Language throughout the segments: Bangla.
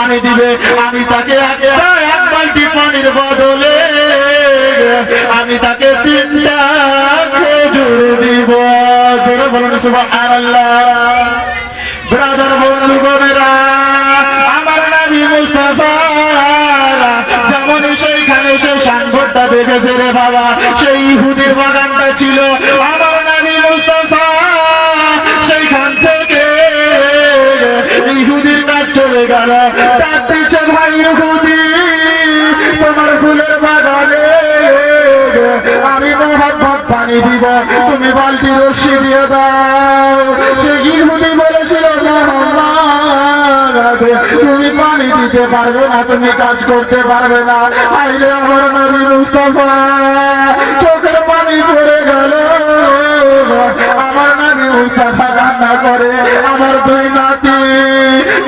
পানি দিবে, আমি তাকে এক বালতি পানির বদলে আমি তাকে তিনটা খেজুর দিব। বলুন ব্রাদার বন্ধু আমার নবী মুস্তাফা, যেমন সেইখানে সেই সাংঘরটা দেখেছে রে বাবা, সেই ইহুদির বাগানটা ছিল। আমার দিয়ে দাও। সে বলেছিল তুমি পানি দিতে পারবে না, তুমি কাজ করতে পারবে না। আইলে আমার নবী মুস্তফা, চোখের পানি পড়ে গেল। আমার নবী মুস্তফা কান্না করে, আমার দুই নাতি,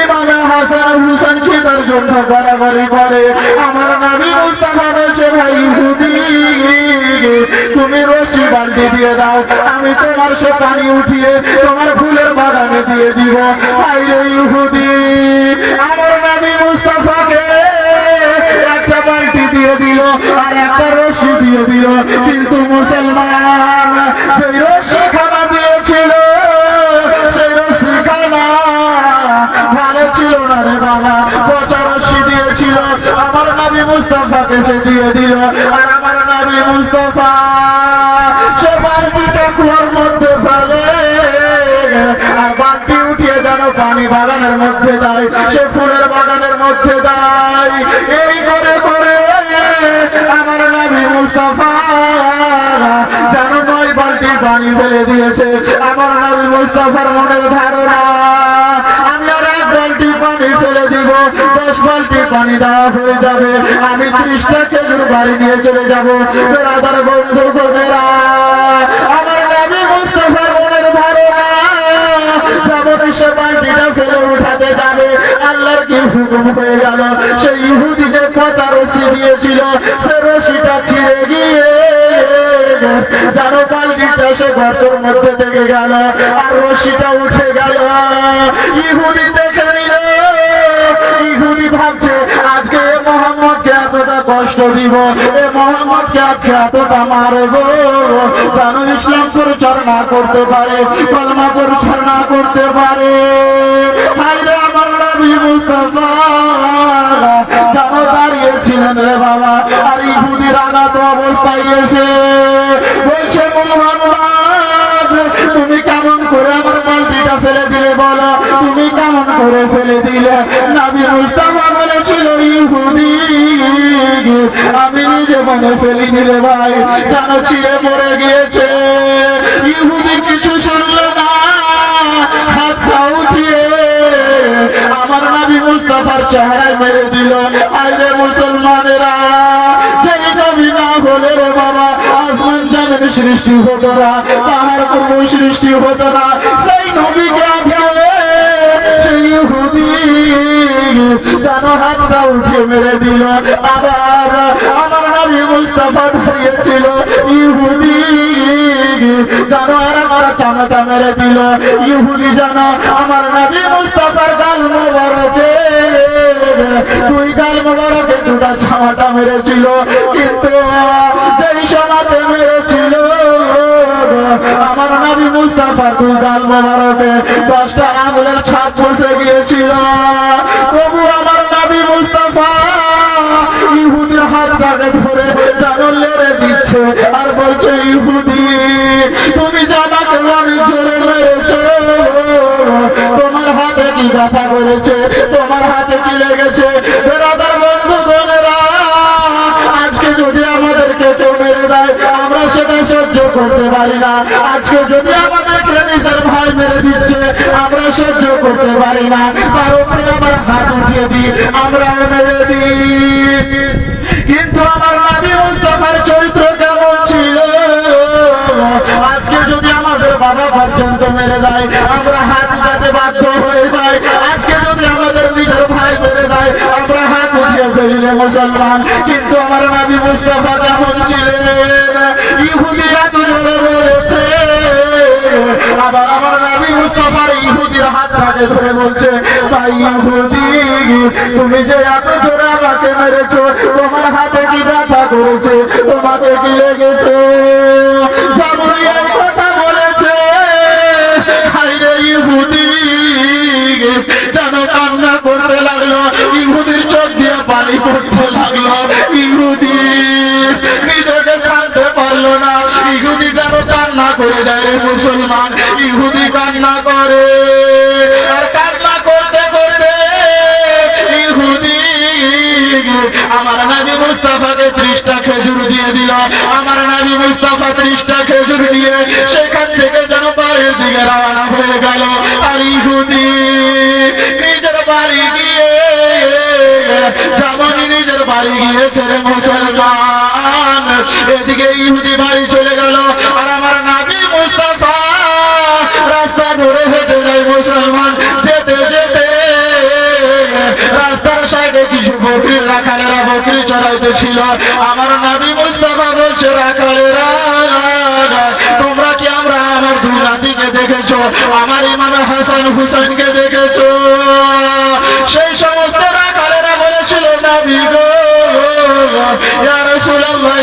ইমামে হাসান হুসেন খিদার জন্য গড়াগড়ি করে। আমার নবী মুস্তফা বলছে, ভাই ইহুদি তুমি রশি বালতি দিয়ে দাও। আমি তোমার সে পানি উঠিয়ে তোমার ফুলের বাগানে দিয়ে দিব। আইরে ইহুদি, আমার নামি মুস্তাফাকে একটা বালতি দিয়ে দিল আর একটা রশি দিয়ে দিল। কিন্তু মুসলমান সে ফুলের বাগানের মধ্যে দেয় এই করে করে আমার যেন নয় বালতি পানি ফেলে দিয়েছে আমার মুস্তাফার মনের ধারণা। আমি পানি দেওয়া হয়ে যাবে। আমি ত্রিশটা খেজুর বাড়ি নিয়ে চলে যাব। বেড়াদার বন্ধু বোনেরা গর্তের মধ্যে থেকে গেল, আর রশিটা উঠে গেল। ইহুদি দেখে নিল, ইহুদি ভাবছে, আজকে মোহাম্মদকে এতটা কষ্ট দিব, এ মোহাম্মদকে আজকে এতটা মারব। যেন ইসলাম পরিচার না করতে পারে কলমা পরিচার না করতে পারে। আমার নবী মুস্তাফা যেন দাঁড়িয়েছিলেন রে বাবা, আর ইহুদির আঘাত অবস্থায় এসে বলছে, মোহাম্মদ, তুমি কেমন করে আমার বালতিটা ফেলে দিলে বলো? তুমি কেমন করে ফেলে দিলে? নবী মুস্তাফা বলেছিল, ইহুদি, আমি নিজে মনে ফেলি দিলে ভাই যেন চিড়ে পড়ে গিয়েছে। ইহুদি কিছু শুনলো মুস্তাফার চেহারায় মেরে দিল। আইরে মুসলমানেরা, যেই নবী না হলে রে বাবা, আসমান জানেন সৃষ্টি হতো না, পাহাড় কোনো সৃষ্টি হতো না। সেই নবীকে আজকে সেই হাতটা উঠে মেরে দিল। আবার আমার নবী মুস্তাফা চামটা মেরে দিল, ইহুদি যেন আমার নবী মুস্তাফার গাল মোবারকে। দুই গাল মোবারকে, দুটা ছামাটা মেরেছিল, কিন্তু যেই সমাতে মেরেছিল, আমার নবী মুস্তাফা দুই গাল মোবারকে, দশটা আঙুলের ছাপ বসে গিয়েছিল। তবু আমার নবী মুস্তাফা ইহুদির হাত ধরে জানো লেড়ে দিচ্ছে, আর বলছে, ইহুদি, তুমি জামাকে তোমার হাতে কি ব্যথা করেছে? তোমার হাতে কি লেগেছে? বন্ধু আজকে যদি আমাদেরকে কেউ মেরে দেয়, আমরা সেটা সহ্য করতে পারি না। আজকে যদি আমাদেরকে নিজের ভাই মেরে দিচ্ছে আমরা সহ্য করতে পারি না। তার উপরে আমার হাত উঠিয়ে দিই আমরা মেরে দিই। কিন্তু পর্যন্ত মেরে যায়, আমরা হাত উঠাতে বাধ্য হয়ে যাই আজকে যদি আমাদের নিজের ভাই মেরে যায়, আমরা হাত উঠিয়ে ফেলিলে মুসলমান। কিন্তু আমার নবী মুস্তফা কেমন ছিলেন? ইহুদিরা জোরে বলেছে আবার আমার নবী মুস্তাফার ইহুদির হাতটাকে ধরে বলছে, ভাই ইহুদি, তুমি যে এত জোরে আমাকে মেরেছো, তোমার হাতে কি ব্যথা করেছে? তোমাকে কি লেগেছে? পানি পড়তে লাগল ইহুদি করতে করতে আমার নাবি খেজুর দিয়ে মুস্তাফা ত্রিশটা খেজুর দিয়ে সেখান থেকে যেন বাড়ির দিকে রওনা হয়ে গেল আর ইহুদি নিজের বাড়ি গিয়ে নিজের বাড়ি গিয়েছে রে মুসলমান। এদিকে ইহুদি বাড়ি চলে গেল, আর আমার নাবি মুস্তাফা রাস্তা ধরে হেঁটে যায় মুসলমান। যেতে যেতে রাস্তার সাইডে কিছু রাখালেরা বকরি আমার নাবি মুস্তাফা বলছে, রাখালেরা, তোমরা কি আমরা আমার দুই দেখেছ? আমার ইমাম হাসান হুসেনকে দেখেছ?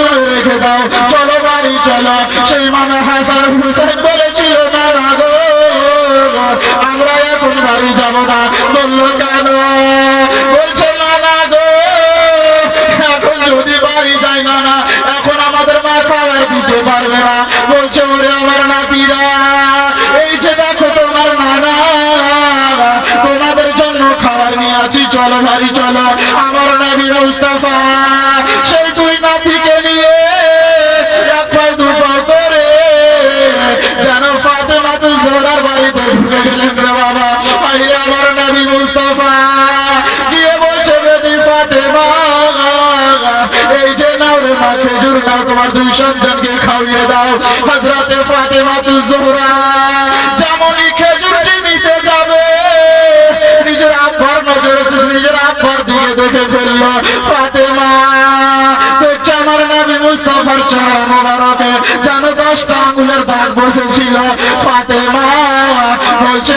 তোমরা রেখে দাও, চলো বাড়ি চলো। সেই মানে হাসান হুসেন বলেছিল, না গো, আমরা এখন বাড়ি যাব না। বলল, কেন? বলছে, না না গো, এখন যদি বাড়ি যাই, না না, এখন আমাদের মা খাবার দিতে পারবে না। বলছে, ওরে আমার নাতিরা, এই যে দেখো তোমার নানা, তোমাদের জন্য খাবার নিয়ে আছি চলো বাড়ি মা খেজুর নাও তোমার দুই সন্তানকে খাওয়িয়ে দাও। হজরতে ফাতেমা তু জোহরা যেমনই খেজুরটি নিতে যাবে, নিজের আব্বার নজরে নিজের আব্বার দিকে দেখে ফেলল। ফাতেমা, দেখছে আমার নবী মুস্তাফার চেহারা মোবারকে, যেন দশটা আঙুলের দাগ বসেছিল। ফাতেমা বলছে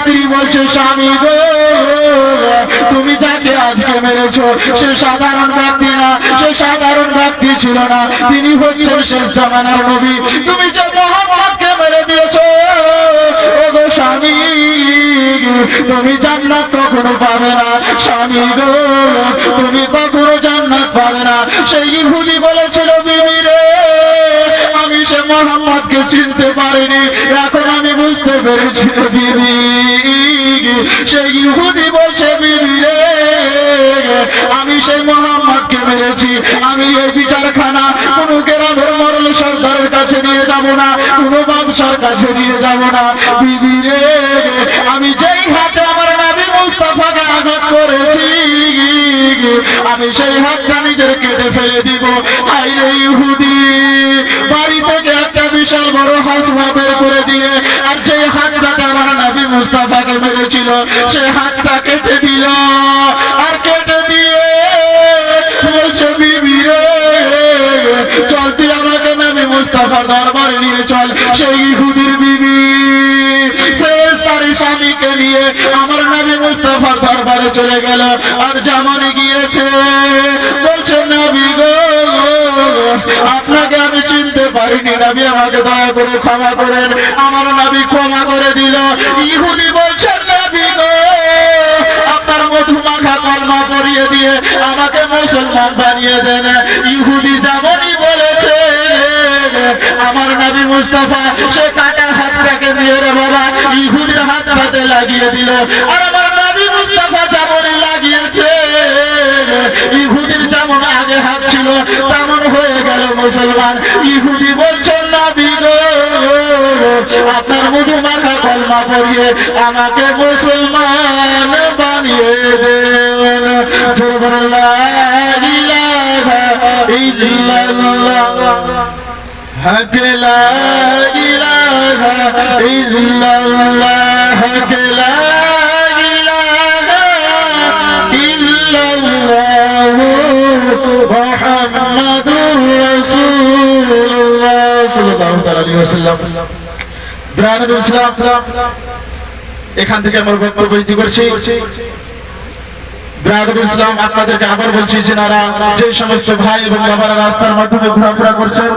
স্ত্রী বলছে, স্বামী গো, তুমি যাকে আজকে মেরেছো, সে সাধারণ ব্যক্তি না, সে সাধারণ ব্যক্তি ছিল না। তিনি হচ্ছেন শেষ জামানার নবী। তুমি যে মেরে দিয়েছ তুমি জান্নাত কখনো পাবে না। স্বামী গো, তুমি কখনো জান্নাত পাবে না। সেই ইহুদি বলেছিল, বিবি রে, আমি সে মোহাম্মদকে চিনতে পারিনি। এখন আমি বুঝতে পেরেছি বিবি সেই ইহুদি বলছে বিবি রে আমি সেই মোহাম্মদকে মেরেছি। আমি এই বিচারখানা কোন গ্রামের মরল সর্দারের কাছে নিয়ে যাব না, কোন বাদশার কাছে নিয়ে যাব না। বিবি রে আমি যেই হাতে আমার নবী মুস্তাফাকে আঘাত করেছি, আমি সেই হাতটা নিজের কেটে ফেলে দিব। আইরে ইহুদি বিশাল বড় হাসমা বের করে দিয়ে, আর যেই হাতটাতে আমার নবী মুস্তাফাকে মেরেছিল সে হাতটা কেটে দিল। আর কেটে দিয়ে বলছে, বিবি রে, চল তুই আমাকে নবী মুস্তাফার দরবারে নিয়ে চল, সেই ইহুদির বিবি। তার স্বামীকে নিয়ে আমার নবী মুস্তাফার দরবারে চলে গেল, আর যেমন গিয়েছে, বলছে, নবী গো, আপনাকে আমি পারিনি, নবী আমাকে দয়া করে ক্ষমা করেন। আমার নবী ক্ষমা করে দিল। ইহুদি বলছেন নবী গো, আপনার মধু মাখা কলমা পরিয়ে দিয়ে আমাকে মুসলমান বানিয়ে দেন। ইহুদি যেমনই বলেছে, আমার নবী মুস্তাফা, সে কাটা হাতটাকে দিয়ে রে বাবা, ইহুদির হাতটাতে লাগিয়ে দিল। আর আমার নবী মুস্তাফা যেমনই লাগিয়েছে, ইহুদির যেমন আগে হাত ছিল হয়ে গেল মুসলমান। ইহুদি বলছেন গো আপনার মধু মাখা কলমা আমাকে মুসলমান বানিয়ে দেন। এখান থেকে আমার বক্তব্য ইতি করছি। ইসলাম, আপনাদেরকে আবার বলছি যে নারা যে সমস্ত ভাই এবং বাবারা রাস্তার মাধ্যমে ঘোরাফেরা করছেন